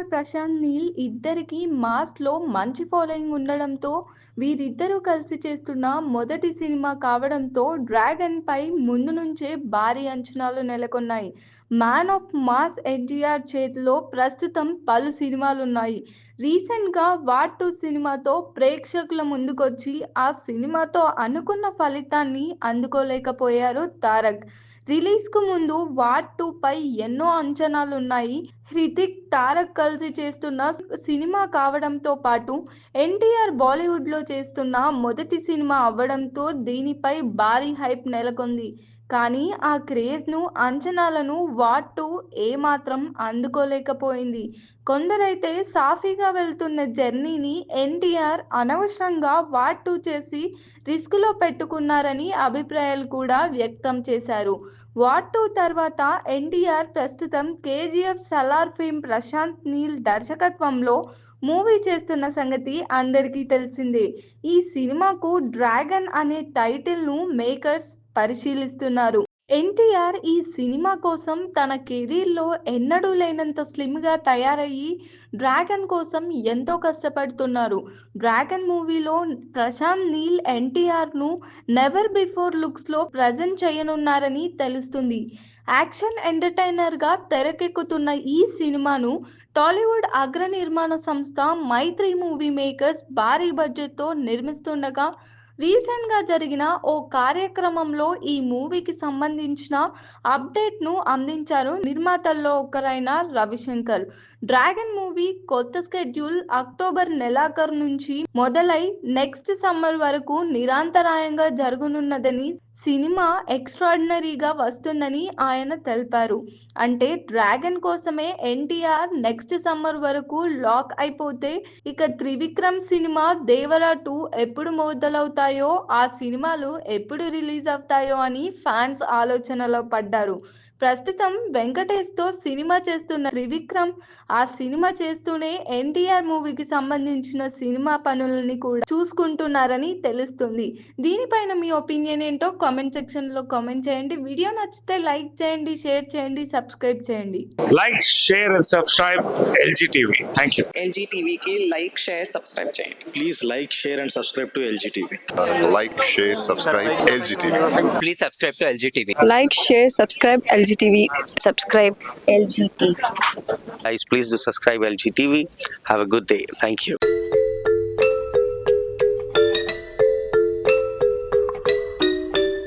కుమార్ ప్రశాంత్ నీల్ ఇద్దరికి మాస్లో మంచి ఫాలోయింగ్ ఉండడంతో వీరిద్దరూ కలిసి చేస్తున్న మొదటి సినిమా కావడంతో డ్రాగన్ పై ముందు నుంచే భారీ అంచనాలు నెలకొన్నాయి. మ్యాన్ ఆఫ్ మాస్ ఎన్టీఆర్ చేతిలో ప్రస్తుతం పలు సినిమాలున్నాయి. రీసెంట్గా వాట్ టూ సినిమాతో ప్రేక్షకుల ముందుకొచ్చి ఆ సినిమాతో అనుకున్న ఫలితాన్ని అందుకోలేకపోయారు తారక్. రిలీజ్కు ముందు వాట్ టూ పై ఎన్నో అంచనాలు ఉన్నాయి హృతిక్ తారక్ కలిసి చేస్తున్న సినిమా కావడంతో పాటు ఎన్టీఆర్ బాలీవుడ్లో చేస్తున్న మొదటి సినిమా అవ్వడంతో దీనిపై భారీ హైప్ నెలకొంది. కానీ ఆ క్రేజ్ను అంచనాలను వాట్ టూ ఏమాత్రం అందుకోలేకపోయింది. కొందరైతే సాఫీగా వెళ్తున్న జర్నీని ఎన్టీఆర్ అనవసరంగా వాట్ టూ చేసి రిస్కులో పెట్టుకున్నారని అభిప్రాయాలు కూడా వ్యక్తం చేశారు. వాట్ టూ తర్వాత ఎన్టీఆర్ ప్రస్తుతం కేజీఎఫ్ సలార్ ఫిల్మ్ ప్రశాంత్ నీల్ దర్శకత్వంలో మూవీ చేస్తున్న సంగతి అందరికీ తెలిసిందే. ఈ సినిమాకు డ్రాగన్ అనే టైటిల్ను మేకర్స్ పరిశీలిస్తున్నారు. ఎన్టీఆర్ ఈ సినిమా కోసం తన కెరీర్లో ఎన్నడూ లేనంత స్లిమ్గా తయారయ్యి డ్రాగన్ కోసం ఎంతో కష్టపడుతున్నారు. డ్రాగన్ మూవీలో ప్రశాంత్ నీల్ ఎన్టీఆర్ను నెవర్ బిఫోర్ లుక్స్లో ప్రజెంట్ చేయనున్నారని తెలుస్తుంది. యాక్షన్ ఎంటర్టైనర్గా తెరకెక్కుతున్న ఈ సినిమాను టాలీవుడ్ అగ్ర నిర్మాణ సంస్థ మైత్రి మూవీ మేకర్స్ భారీ బడ్జెట్తో నిర్మిస్తుండగా రీసెంట్గా జరిగిన ఓ కార్యక్రమంలో ఈ మూవీకి సంబంధించిన అప్డేట్ను అందించారు నిర్మాతల్లో ఒకరైన రవిశంకర్. డ్రాగన్ మూవీ కొత్త స్కెడ్యూల్ అక్టోబర్ నెలాఖరు నుంచి మొదలై నెక్స్ట్ సమ్మర్ వరకు నిరంతరాయంగా జరగనున్నదని సినిమా ఎక్స్ట్రాడినరీగా వస్తుందని ఆయన తెలిపారు. అంటే డ్రాగన్ కోసమే ఎన్టీఆర్ నెక్స్ట్ సమ్మర్ వరకు లాక్ అయిపోతే ఇక త్రివిక్రమ్ సినిమా దేవరా టూ ఎప్పుడు మొదలవుతాయో ఆ సినిమాలు ఎప్పుడు రిలీజ్ అవుతాయో అని ఫ్యాన్స్ ఆలోచనలో పడ్డారు. ప్రస్తుతం వెంకటేష్తో సినిమా చేస్తున్న త్రివిక్రమ్ ఆ సినిమా చేస్తూనే ఎన్టీఆర్ మూవీకి సంబంధించిన సినిమా పనులని కూడా చూసుకుంటున్నారని తెలుస్తుంది దీనిపైన మీ ఒపీనియన్ ఏంటో కామెంట్ సెక్షన్లో కామెంట్ చేయండి వీడియో నచ్చితే లైక్ చేయండి షేర్ చేయండి సబ్స్క్రైబ్ చేయండి like, share, and subscribe LG TV. Thank you. LG టీవీకి లైక్ షేర్ సబ్స్క్రైబ్ చేయండి Please like, share, and subscribe to LGTV. like, share, subscribe LGTV. please subscribe to LG TV. Like share subscribe LG LGTV. Subscribe LGTV. Guys, please do subscribe LG TV. Have a good day. Thank you.